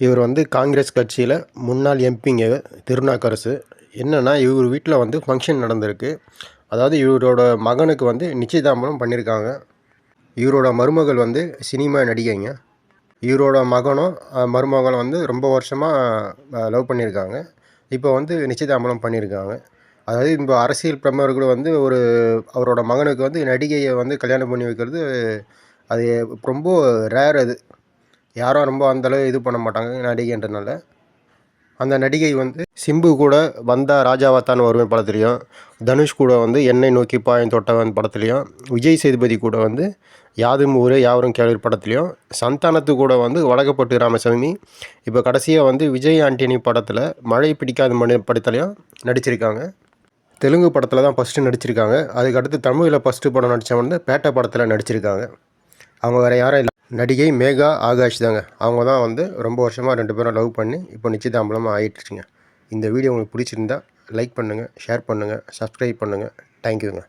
இவர் வந்து காங்கிரஸ் கட்சியில் முன்னாள் எம்பிங்க திருநாக்கரசு. என்னென்னா இவர் வீட்டில் வந்து ஃபங்க்ஷன் நடந்திருக்கு. அதாவது இவரோட மகனுக்கு வந்து நிச்சயதாம்பரம் பண்ணியிருக்காங்க இவரோட மருமகள் வந்து சினிமா நடிகைங்க. இவரோட மகனும் மருமகளும் வந்து ரொம்ப வருஷமாக லவ் பண்ணியிருக்காங்க இப்போ வந்து நிச்சயதாம்பரம் பண்ணியிருக்காங்க அதாவது இப்போ அரசியல் பிரமுகர்கள் வந்து ஒரு அவரோட மகனுக்கு வந்து நடிகையை வந்து கல்யாணம் பண்ணி வைக்கிறது அது ரொம்ப ரேர் அது. யாரும் ரொம்ப அந்தளவு இது பண்ண மாட்டாங்க நடிகைன்றனால அந்த நடிகை வந்து சிம்பு கூட வந்தா ராஜாவாத்தான் வருவன் படத்துலையும். தனுஷ் கூட வந்து என்னை நோக்கி பாயம் தொட்டவன் படத்துலையும். விஜய் சேதுபதி கூட வந்து யாதும் ஊரே யாவரும் கேள்வி படத்துலையும். சந்தானத்து கூட வந்து வடகப்பட்டு ராமசாமி. இப்போ கடைசியாக வந்து விஜய் ஆண்டனி படத்தில் மழை பிடிக்காத மணி படத்துலையும் நடிச்சிருக்காங்க. தெலுங்கு படத்தில் தான் ஃபஸ்ட்டு நடிச்சிருக்காங்க. அதுக்கடுத்து தமிழில் ஃபஸ்ட்டு படம் நடித்தவன் வந்து பேட்டை படத்தில் நடிச்சிருக்காங்க. அவங்க வேறு யாரும் இல்லை. நடிகை மேகா ஆகாஷ் தாங்க. அவங்க தான் வந்து ரொம்ப வருஷமாக ரெண்டு பேரும் லவ் பண்ணி இப்போ நிச்சயதாம்பலமாக ஆகிட்டுருச்சுங்க இந்த வீடியோ உங்களுக்கு பிடிச்சிருந்தா லைக் பண்ணுங்கள் ஷேர் பண்ணுங்கள் சப்ஸ்கிரைப் பண்ணுங்கள் தேங்க்யூங்க